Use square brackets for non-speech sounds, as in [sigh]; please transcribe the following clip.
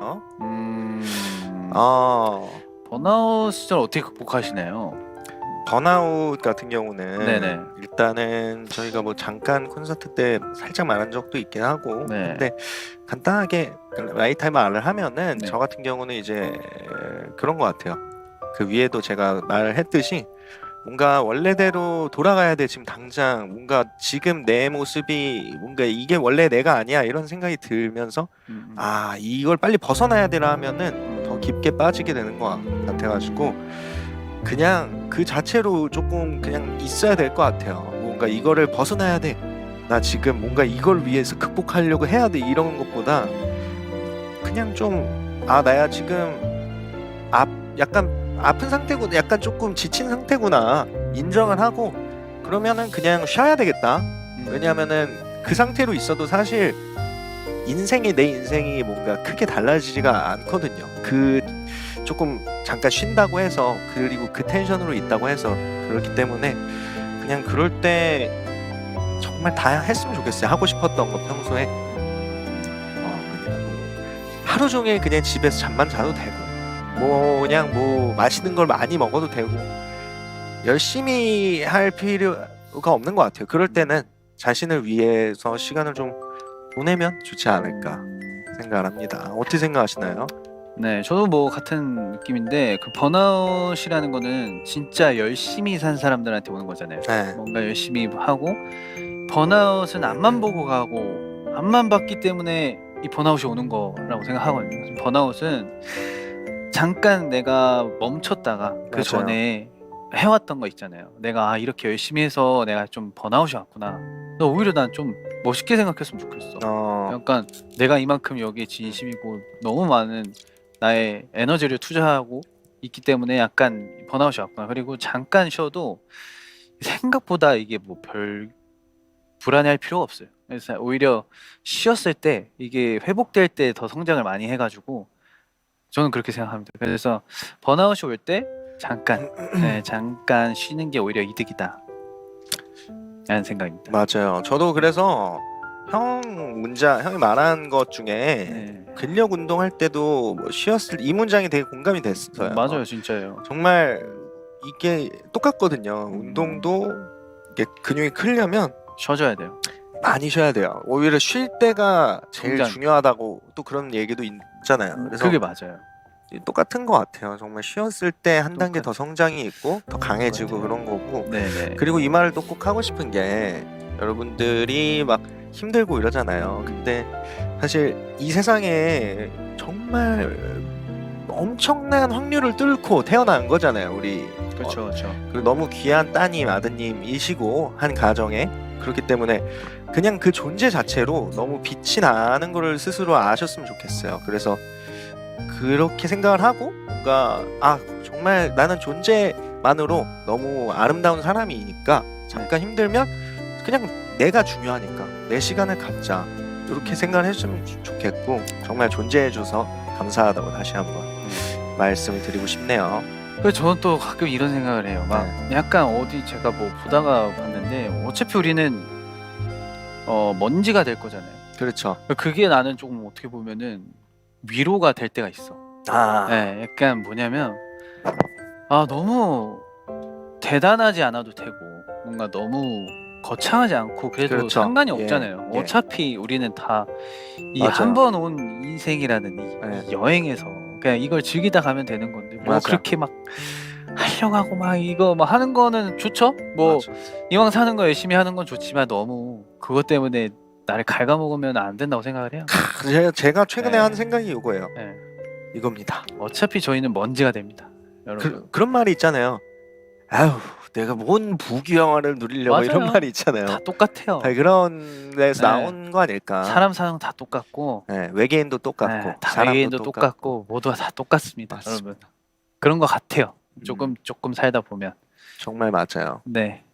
어? 음. 어, 번아웃 시절 어떻게 극복하시나요? 번아웃 같은 경우는 네네. 일단은 저희가 뭐 잠깐 콘서트 때 살짝 말한 적도 있긴 하고 네. 근데 간단하게 라이타임 말을 하면은 네. 저 같은 경우는 이제 그런 것 같아요. 그 위에도 제가 말을 했듯이 뭔가 원래대로 돌아가야 돼 지금 당장 뭔가 지금 내 모습이 뭔가 이게 원래 내가 아니야 이런 생각이 들면서 음, 음. 아 이걸 빨리 벗어나야 되라 하면은 더 깊게 빠지게 되는 것 같아가지고 그냥 그 자체로 조금 그냥 있어야 될 것 같아요. 뭔가 이거를 벗어나야 돼. 나 지금 뭔가 이걸 위해서 극복하려고 해야 돼 이런 것보다 그냥 좀 아 나야 지금 앞 약간 아픈 상태고 약간 조금 지친 상태구나 인정을 하고 그러면은 그냥 쉬어야 되겠다. 음. 왜냐하면은 그 상태로 있어도 사실 인생이 내 인생이 뭔가 크게 달라지지가 않거든요. 그 조금 잠깐 쉰다고 해서 그리고 그 텐션으로 있다고 해서 그렇기 때문에 그냥 그럴 때 정말 다 했으면 좋겠어요. 하고 싶었던 거 평소에 어, 그냥 뭐 하루 종일 그냥 집에서 잠만 자도 되고 뭐 그냥 뭐 맛있는 걸 많이 먹어도 되고 열심히 할 필요가 없는 것 같아요. 그럴 때는 자신을 위해서 시간을 좀 보내면 좋지 않을까 생각을 합니다. 어떻게 생각하시나요? 네, 저도 뭐 같은 느낌인데 그 번아웃이라는 거는 진짜 열심히 산 사람들한테 오는 거잖아요. 네. 뭔가 열심히 하고 번아웃은 앞만 보고 가고 앞만 봤기 때문에 이 번아웃이 오는 거라고 생각하거든요. 번아웃은 잠깐 내가 멈췄다가 그 맞아요. 전에 해왔던 거 있잖아요. 내가 아 이렇게 열심히 해서 내가 좀 번아웃이 왔구나. 너 오히려 난 좀 멋있게 생각했으면 좋겠어. 어, 약간 내가 이만큼 여기에 진심이고 너무 많은 나의 에너지를 투자하고 있기 때문에 약간 번아웃이 왔구나. 그리고 잠깐 쉬어도 생각보다 이게 뭐 별 불안해할 필요가 없어요. 그래서 오히려 쉬었을 때 이게 회복될 때 더 성장을 많이 해가지고 저는 그렇게 생각합니다. 그래서 번아웃이 올 때 잠깐, [clears throat] 네, 잠깐 쉬는 게 오히려 이득이다. 라는 생각입니다. 맞아요. 저도 그래서 형 문자 형이 말한 것 중에 네. 근력 운동할 때도 뭐 쉬었을 때이 문장이 되게 공감이 됐어요. 맞아요, 진짜요. 정말 이게 똑같거든요. 운동도 이게 근육이 크려면 쉬어줘야 돼요. 많이 쉬어야 돼요. 오히려 쉴 때가 제일 성장. 중요하다고 또 그런 얘기도 있 잖아요. 그래서 그게 맞아요. 똑같은 것 같아요. 정말 쉬었을 때 한 단계 더. 성장이 있고 더 강해지고 맞아요. 그런 거고. 네네. 그리고 이 말을 또 꼭 하고 싶은 게 여러분들이 막 힘들고 이러잖아요. 근데 사실 이 세상에 정말 엄청난 확률을 뚫고 태어난 거잖아요. 우리 그렇죠, 그렇죠. 그리고 너무 귀한 따님 아드님이시고 한 가정에 그렇기 때문에 그냥 그 존재 자체로 너무 빛이 나는 거를 스스로 아셨으면 좋겠어요. 그래서 그렇게 생각을 하고 뭔가 아 정말 나는 존재만으로 너무 아름다운 사람이니까 잠깐 힘들면 그냥 내가 중요하니까 내 시간을 갖자 이렇게 생각을 했으면 좋- 좋겠고 정말 존재해줘서 감사하다고 다시 한번 말씀을 드리고 싶네요. 그래서 저는 또 가끔 이런 생각을 해요. 막 네. 약간 어디 제가 뭐 보다가 봤는데 어차피 우리는 어 먼지가 될 거잖아요. 그렇죠. 그게 나는 조금 어떻게 보면은 위로가 될 때가 있어. 아, 네, 약간 뭐냐면 아 너무 대단하지 않아도 되고 뭔가 너무 거창하지 않고 그래도 그렇죠. 상관이 예, 없잖아요. 예. 어차피 우리는 다 이 맞아요. 한 번 온 인생이라는 이, 네. 이 여행에서 그냥 이걸 즐기다 가면 되는 건데 뭐 맞아요. 그렇게 막 하려고 하고 막 이거 막 하는 거는 좋죠. 뭐 맞아. 이왕 사는 거 열심히 하는 건 좋지만 너무 그것 때문에 나를 갉아먹으면 안 된다고 생각을 해요. 제가, 제가 최근에 네. 한 생각이 이거예요. 네. 이겁니다. 어차피 저희는 먼지가 됩니다. 여러분. 그, 그런 말이 있잖아요. 아유, 내가 뭔 부귀영화를 누리려고 이런 맞아요. 말이 있잖아요. 다 똑같아요. 아, 그런 데서 네. 나온 거 아닐까? 사람 사는 다 똑같고 네, 외계인도 똑같고 네, 다 사람도 외계인도 똑같고 모두가 다 똑같습니다, 맞습니다. 여러분. 그런 것 같아요. 음. 조금 조금 살다 보면. 정말 맞아요. 네.